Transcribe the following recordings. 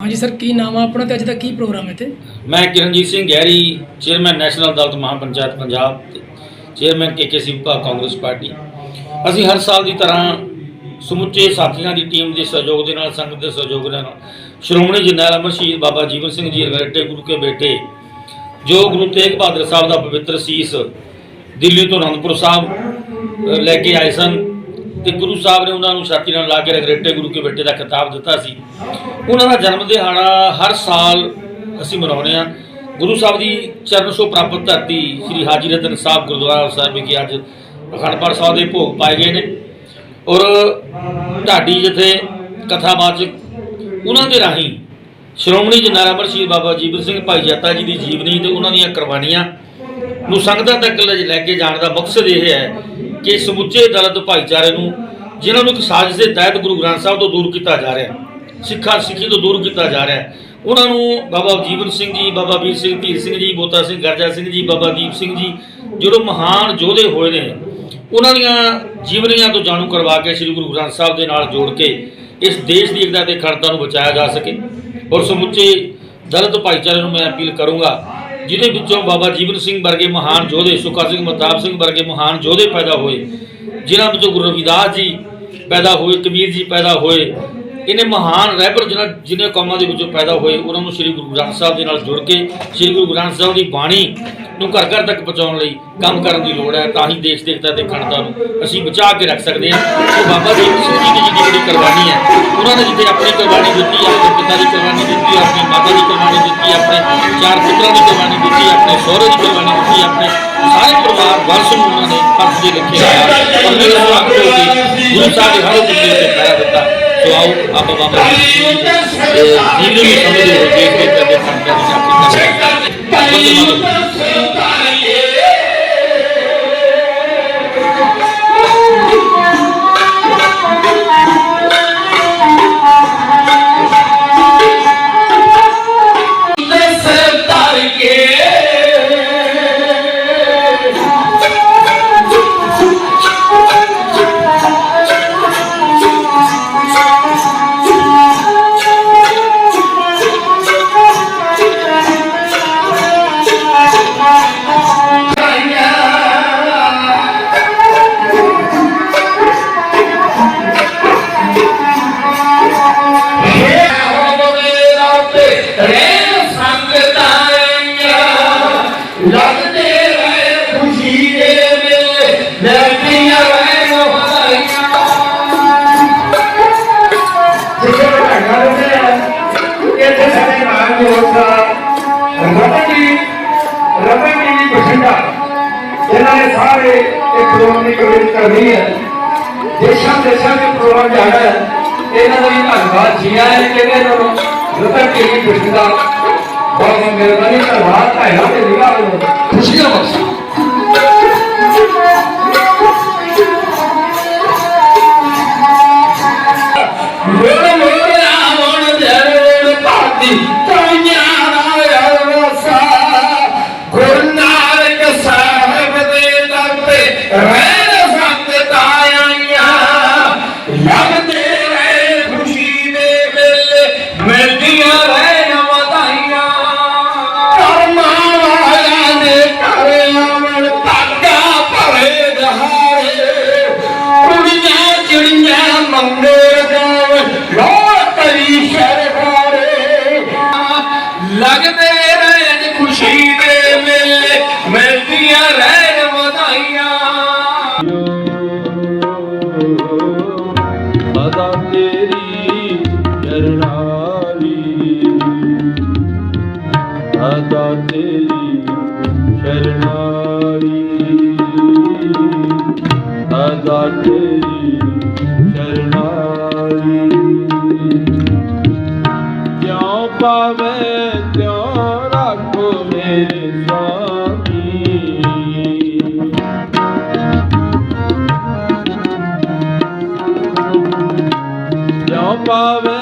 ਹਾਂਜੀ ਸਰ, ਕੀ ਨਾਮ ਆ ਆਪਣਾ ਤੇ ਅੱਜ ਦਾ ਕੀ ਪ੍ਰੋਗਰਾਮ ਹੈ ਇੱਥੇ? ਮੈਂ ਕਿਰਨਜੀਤ ਸਿੰਘ ਗਹਿਰੀ, ਚੇਅਰਮੈਨ ਨੈਸ਼ਨਲ ਅਦਾਲਤ ਮਹਾਪੰਚਾਇਤ ਪੰਜਾਬ ਚੇਅਰਮੈਨ ਕੇਕੇਸੀ ਵਿਭਾਗ ਕਾਂਗਰਸ ਪਾਰਟੀ। ਅਸੀਂ ਹਰ ਸਾਲ ਦੀ ਤਰ੍ਹਾਂ ਸਮੁੱਚੇ ਸਾਥੀਆਂ ਦੀ ਟੀਮ ਦੇ ਸਹਿਯੋਗ ਦੇ ਨਾਲ, ਸੰਗਤ ਦੇ ਸਹਿਯੋਗ ਦੇ ਨਾਲ ਸ਼੍ਰੋਮਣੀ ਜਰਨੈਲ ਅਮਰ ਸ਼ਹੀਦ ਬਾਬਾ ਜੀਵਨ ਸਿੰਘ ਜੀ ਅਗਰਟੇ ਗੁਰੂ ਕੇ ਬੇਟੇ, ਜੋ ਗੁਰੂ ਤੇਗ ਬਹਾਦਰ ਸਾਹਿਬ ਦਾ ਪਵਿੱਤਰ ਸੀਸ ਦਿੱਲੀ ਤੋਂ ਅਨੰਦਪੁਰ ਸਾਹਿਬ ਲੈ ਕੇ ਆਏ ਸਨ। ਤੇ ਗੁਰੂ ਸਾਹਿਬ ਨੇ ਉਹਨਾਂ ਨੂੰ ਛਾਤੀ ਨਾਲ ਲਾ ਕੇ ਰਗਰੇਟੇ ਗੁਰੂ ਕੇ ਬੇਟੇ ਦਾ ਖਿਤਾਬ ਦਿੱਤਾ ਸੀ। ਉਹਨਾਂ ਦਾ ਜਨਮ ਦਿਹਾੜਾ ਹਰ ਸਾਲ ਅਸੀਂ ਮਨਾਉਂਦੇ ਹਾਂ। ਗੁਰੂ ਸਾਹਿਬ ਦੀ ਚਰਨ ਸੋ ਪ੍ਰਾਪਤ ਧਰਤੀ ਸ੍ਰੀ ਹਾਜੀ ਰਤਨ ਸਾਹਿਬ ਗੁਰਦੁਆਰਾ ਸਾਹਿਬ ਵਿਖੇ ਅੱਜ ਅਖੰਡ ਪਾਠ ਸਾਹਿਬ ਦੇ ਭੋਗ ਪਾਏ ਗਏ ਨੇ। ਔਰ ਢਾਡੀ ਜਿੱਥੇ ਕਥਾਵਾਚਕ ਉਹਨਾਂ ਦੇ ਰਾਹੀਂ ਸ਼੍ਰੋਮਣੀ ਜਰਨੈਲ ਅਮਰ ਬਾਬਾ ਜੀਵਨ ਸਿੰਘ ਭਾਈ ਜੱਤਾ ਜੀ ਦੀ ਜੀਵਨੀ ਤੇ ਉਹਨਾਂ ਦੀਆਂ ਕੁਰਬਾਨੀਆਂ ਨੂੰ ਸੰਗਤਾਂ ਤੱਕ ਲੈ ਲੈ ਕੇ ਜਾਣ ਦਾ ਮਕਸਦ ਇਹ ਹੈ ਕਿ ਸਮੁੱਚੇ ਦਲਿਤ ਭਾਈਚਾਰੇ ਨੂੰ ਜਿਨ੍ਹਾਂ ਨੂੰ ਇੱਕ ਸਾਜ਼ਿਸ਼ ਦੇ ਤਹਿਤ ਗੁਰੂ ਗ੍ਰੰਥ ਸਾਹਿਬ ਤੋਂ ਦੂਰ ਕੀਤਾ ਜਾ ਰਿਹਾ ਹੈ, ਸਿੱਖਾਂ, ਸਿੱਖੀ ਤੋਂ ਦੂਰ ਕੀਤਾ ਜਾ ਰਿਹਾ ਉਹਨਾਂ ਨੂੰ ਬਾਬਾ ਜੀਵਨ ਸਿੰਘ ਜੀ, ਬਾਬਾ ਵੀਰ ਸਿੰਘ, ਧੀਰ ਸਿੰਘ ਜੀ, ਬੋਤਾ ਸਿੰਘ, ਗਰਜਾ ਸਿੰਘ ਜੀ, ਬਾਬਾ ਦੀਪ ਸਿੰਘ ਜੀ, ਜਿਹੜੇ ਮਹਾਨ ਯੋਧੇ ਹੋਏ ਨੇ, ਉਹਨਾਂ ਦੀਆਂ ਜੀਵਨੀਆਂ ਤੋਂ ਜਾਣੂ ਕਰਵਾ ਕੇ ਸ੍ਰੀ ਗੁਰੂ ਗ੍ਰੰਥ ਸਾਹਿਬ ਦੇ ਨਾਲ ਜੋੜ ਕੇ ਇਸ ਦੇਸ਼ ਦੀ ਏਕਤਾ ਤੇ ਅਖੰਡਤਾ ਨੂੰ ਬਚਾਇਆ ਜਾ ਸਕੇ। ਔਰ ਸਮੁੱਚੇ ਦਲਿਤ ਭਾਈਚਾਰੇ ਨੂੰ ਮੈਂ ਅਪੀਲ ਕਰੂੰਗਾ ਜਿਹਦੇ ਵਿੱਚੋਂ ਬਾਬਾ ਜੀਵਨ ਸਿੰਘ ਵਰਗੇ ਮਹਾਨ ਯੋਧੇ, ਸੁਖਾ ਸਿੰਘ ਮਹਤਾਬ ਸਿੰਘ ਵਰਗੇ ਮਹਾਨ ਯੋਧੇ ਪੈਦਾ ਹੋਏ, ਜਿਨ੍ਹਾਂ ਵਿੱਚੋਂ ਗੁਰੂ ਰਵਿਦਾਸ ਜੀ ਪੈਦਾ ਹੋਏ, ਕਬੀਰ ਜੀ ਪੈਦਾ ਹੋਏ, ਇਹਨੇ ਮਹਾਨ ਰਹਿਬਰ ਜਿਹਨਾਂ ਜਿਹਨੇ ਕੌਮਾਂ ਦੇ ਵਿੱਚੋਂ ਪੈਦਾ ਹੋਏ, ਉਹਨਾਂ ਨੂੰ ਸ੍ਰੀ ਗੁਰੂ ਗ੍ਰੰਥ ਸਾਹਿਬ ਦੇ ਨਾਲ ਜੁੜ ਕੇ, ਸ੍ਰੀ ਗੁਰੂ ਗ੍ਰੰਥ ਸਾਹਿਬ ਦੀ ਬਾਣੀ ਨੂੰ ਘਰ ਘਰ ਤੱਕ ਪਹੁੰਚਾਉਣ ਲਈ ਕੰਮ ਕਰਨ ਦੀ ਲੋੜ ਹੈ, ਤਾਂ ਹੀ ਦੇਸ਼ ਦੇ ਏਕਤਾ ਨੂੰ ਅਸੀਂ ਬਚਾ ਕੇ ਰੱਖ ਸਕਦੇ ਹਾਂ। ਉਹ ਬਾਬਾ ਦੀਪ ਸਿੰਘ ਜੀ ਦੀ ਜਿਹੜੀ ਕੁਰਬਾਨੀ ਹੈ, ਉਹਨਾਂ ਨੇ ਜਿੱਥੇ ਆਪਣੀ ਕੁਰਬਾਨੀ ਦਿੱਤੀ, ਆਪਣੇ ਪਿਤਾ ਦੀ ਕੁਰਬਾਨੀ ਦਿੱਤੀ, ਆਪਣੀ ਮਾਤਾ ਦੀ ਕੁਰਬਾਨੀ ਦਿੱਤੀ, ਆਪਣੇ ਚਾਰ ਪੁੱਤਰਾਂ ਦੀ ਕੁਰਬਾਨੀ ਦਿੱਤੀ, ਆਪਣੇ ਸਹੁਰੇ ਦੀ ਕੁਰਬਾਨੀ ਦਿੱਤੀ, ਆਪਣੇ ਸਾਰੇ ਪਰਿਵਾਰ ਵਰਸ਼ ਨੂੰ ਉਹਨਾਂ ਨੇ ਹੱਥ ਦੇ ਰੱਖਿਆ ਔਰ ਮੇਰੇ ਹੱਥ ਹੋ ਕੇ ਗੁਰੂ ਸਾਹਿਬ ਦੇ ਹਰ ਹੁਕਮ ਦੇ ਪੈਰਾ ਦਿੱਤਾ, ਸੋ ਆਓ, ਆਪਾਂ ਬਾਬਾ ਜੀ ਦੀ ਨੂੰ ਸਮਝਦੇ ਹੋ ਦੇਸ਼ ਦੇ ਕਰਦੇ ਸੰਤਾਂ ਦੀ ਸਾਥੀ ਕਰਦੇ ਸਿਰ ਪ੍ਰੋਗਰਾਮ ਕਰਨੀ ਹੈ। ਦੇਸ਼ਾਂ ਦੇਸ਼ਾਂ ਦੇ ਪ੍ਰੋਗਰਾਮ ਜਾਣਾ ਹੈ। ਇਹਨਾਂ ਦਾ ਵੀ ਧੰਨਵਾਦ। ਜੀ ਆਇਆਂ ਨੇ ਕਹਿੰਦੇ ਇਹਨਾਂ ਨੂੰ ਰਤਨ ਜੀ ਦੀ ਬਠਿੰਡਾ ਬਹੁਤ ਮਿਹਰਬਾਨੀ, ਧੰਨਵਾਦ। ਭਾਈਆਂ ਤੇ ਨਿਗਾਹ ਨੂੰ ਖੁਸ਼ੀਆਂ ਬਖਸ਼ੋ। ਲੱਗਦੇ ਰਹਿਣ ਖੁਸ਼ੀ ਦੇ ਮੇਲੇ ਮਿਲਦੀਆਂ ਰਹਿਣ ਵਧਾਈਆਂ। ਬਦਾ ਤੇਰੀ ਚਰਨਾਲੀ ਅਦਾ ਤੇਰੀ ਜਿਉ ਪਾਵੇ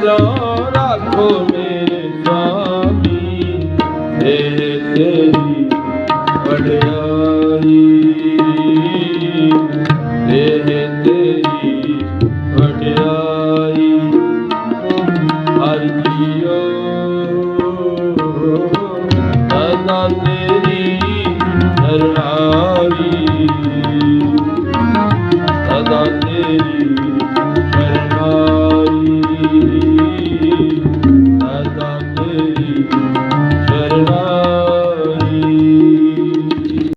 ਤਿਉ ਰੱਖੋ ਮੇਰੇ ਸੁਆਮੀ ਦੇ ਤੇਰੀ